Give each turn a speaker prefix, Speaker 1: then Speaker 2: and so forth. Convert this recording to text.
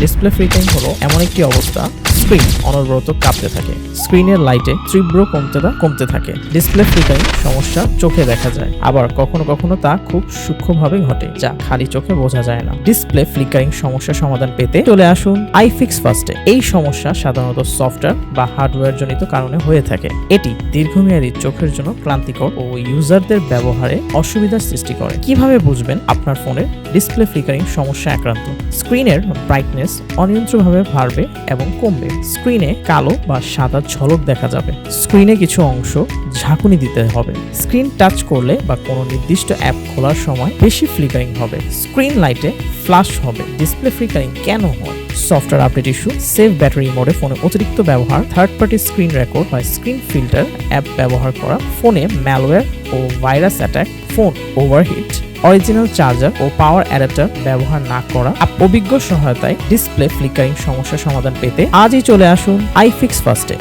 Speaker 1: Display free time হলো এমন একটি অবস্থা স্ক্রিন অনবরত কাঁপতে থাকে। স্ক্রিনের লাইটে তীব্র কমতে তা কমতে থাকে। ডিসপ্লে ফ্লিকারিং সমস্যা চোখে দেখা যায়। আবার কখনো কখনো তা খুব সূক্ষ্মভাবে ঘটে, যা খালি চোখে বোঝা যায় না। ডিসপ্লে ফ্লিকারিং সমস্যা সমাধান পেতে চলে আসুন আইফিক্স ফার্স্টে এই সমস্যা সাধারণত সফটওয়্যার বা হার্ডওয়্যার জনিত কারণে হয়ে থাকে। এটি দীর্ঘমেয়াদী চোখের জন্য ক্লান্তিকর ও ইউজারদের ব্যবহারে অসুবিধার সৃষ্টি করে। কীভাবে বুঝবেন আপনার ফোনের ডিসপ্লে ফ্লিকারিং সমস্যা আক্রান্ত? স্ক্রিনের ব্রাইটনেস অনিয়ন্ত্রিতভাবে বাড়বে এবং কমবে। স্ক্রিনে কালো বা সাদা ঝলক দেখা যাবে। স্ক্রিনে কিছু অংশ ঝাঁকুনি দিতে হবে। স্ক্রিন টাচ করলে বা কোনো নির্দিষ্ট অ্যাপ খোলার সময় বেশি ফ্লিকারিং হবে। স্ক্রিন লাইটে ফ্লাশ হবে। ডিসপ্লে ফ্লিকারিং কেন হয়? Software update issue save battery মোডে ফোনে অতিরিক্ত ব্যবহার থার্ড পার্টি স্ক্রিন রেকর্ড বা স্ক্রিন ফিল্টার অ্যাপ ব্যবহার করা ফোনে ম্যালওয়্যার ও virus attack phone overheat original charger ও পাওয়ার অ্যাডাপ্টার ব্যবহার না করা অভিজ্ঞ সহায়তায় ডিসপ্লে ফ্লিকারিং সমস্যা সমাধান পেতে আজই চলে আসুন আইফিক্স ফার্স্টে